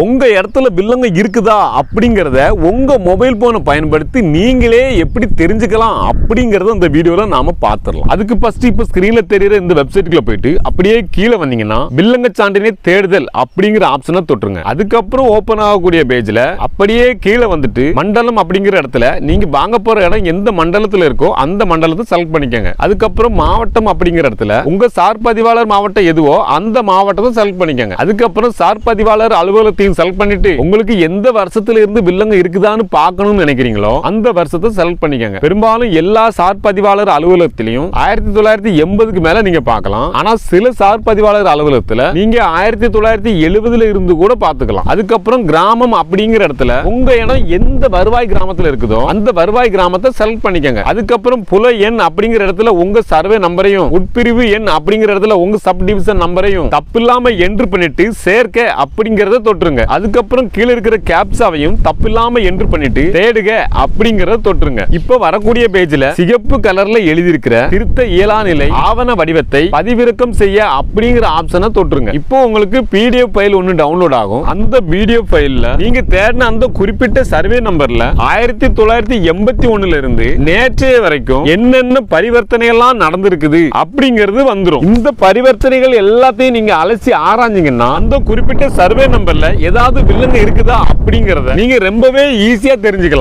உங்கள் இடத்துல வில்லங்க இருக்குதா அப்படிங்கிறத உங்கள் மொபைல் ஃபோனை பயன்படுத்தி நீங்களே எப்படி தெரிஞ்சுக்கலாம் அப்படிங்கிறத இந்த வீடியோவில் நாம பார்த்துடலாம் அதுக்கு ஃபஸ்ட்டு இப்போ ஸ்க்ரீனில் தெரியுற இந்த வெப்சைட்டுக்குள்ளே போயிட்டு அப்படியே கீழே வந்தீங்கன்னா வில்லங்க சான்றினை தேடுதல் அப்படிங்கிற ஆப்ஷனை தொட்டுருங்க. அதுக்கப்புறம் ஓப்பன் ஆகக்கூடிய பேஜில் அப்படியே கீழே வந்துட்டு மண்டலம் அப்படிங்கிற இடத்துல நீங்கள் வாங்க போகிற இடம் எந்த மண்டலத்தில் இருக்கோ அந்த மண்டலத்தை செலக்ட் பண்ணிக்கோங்க. அதுக்கப்புறம் மாவட்டம் அப்படிங்கிற இடத்துல உங்கள் சார்பதிவாளர் மாவட்டம் எதுவோ அந்த மாவட்டத்தை செலக்ட் பண்ணிக்கோங்க. அதுக்கப்புறம் சார் பதிவாளர் அலுவலகத்தையும் செலக்ட் பண்ணிட்டு உங்களுக்கு எந்த வருஷத்துல இருந்து வில்லங்க இருக்குதான்னு பார்க்கணும்னு நினைக்கிறீங்களோ அந்த வருஷத்தை செலக்ட் பண்ணிக்கங்க. பெரும்பாலும் எல்லா சார் பதிவாளர் அலுவலகத்திலையும் ஆயிரத்தி தொள்ளாயிரத்தி எண்பதுக்கு மேல நீங்க பார்க்கலாம். ஆனா சில சார் பதிவாளர் அலுவலகத்துல நீங்க ஆயிரத்தி தொள்ளாயிரத்தி எழுபதுல இருந்து கூட பார்த்துக்கலாம். அதுக்கப்புறம் கிராமம் அப்படிங்கிற இடத்துல உங்க இடம் எந்த வருவாய் கிராமத்துல இருக்குதோ அந்த வருவாய் கிராமத்தை செலக்ட் பண்ணிக்கங்க. அதுக்கப்புறம் புல எண் அப்படிங்கிற இடத்துல உங்க சர்வே நம்பரையும் உட்பிரிவு எண் அப்படிங்கிற இடத்துல உங்க சப் டிவிஷன் நம்பரையும் தப்பில்லாம என்ட்ரு பண்ணிட்டு சேர்க்க அப்படிங்கறத தொட்டுருங்க. அதுக்கப்புறம் கீழே இருக்கிற கேப்சாவையும் தப்பில்லாம என்ட்ரு பண்ணிட்டு தேடுக அப்படிங்கறத தொட்டுருங்க. இப்ப வரக்கூடிய பேஜ்ல சிகப்பு கலர்ல எழுதியிருக்கிற திருத்த இயலா நிலை ஆவண வடிவத்தை பதிவிறக்கம் செய்ய அப்படிங்கிற ஆப்ஷனை தொட்டுருங்க. இப்போ உங்களுக்கு பிடிஎஃப் ஃபைல் ஒன்னு டவுன்லோட் ஆகும். அந்த பிடிஎஃப் ஃபைல்ல நீங்க தேடின அந்த குறிப்பிட்ட சர்வே நம்பர்ல ஆயிரத்தி தொள்ளாயிரத்தி எண்பத்தி ஒண்ணுல இருந்து நேற்றைய வரைக்கும் என்னென்ன பரிவர்த்தனைகள்லாம் நடந்திருக்குது அப்படிங்கிறது வந்துடும் இந்த பரிவர்த்தனைகள் எல்லாத்தையும் நீங்க அலசி ஆராய்ஞ்சீங்கன்னா அந்த குறிப்பிட்ட சர்வே நம்பர்ல ஏதாவது வில்லங்க இருக்குதா அப்படிங்கறத நீங்க ரொம்பவே ஈஸியா தெரிஞ்சுக்கலாம்.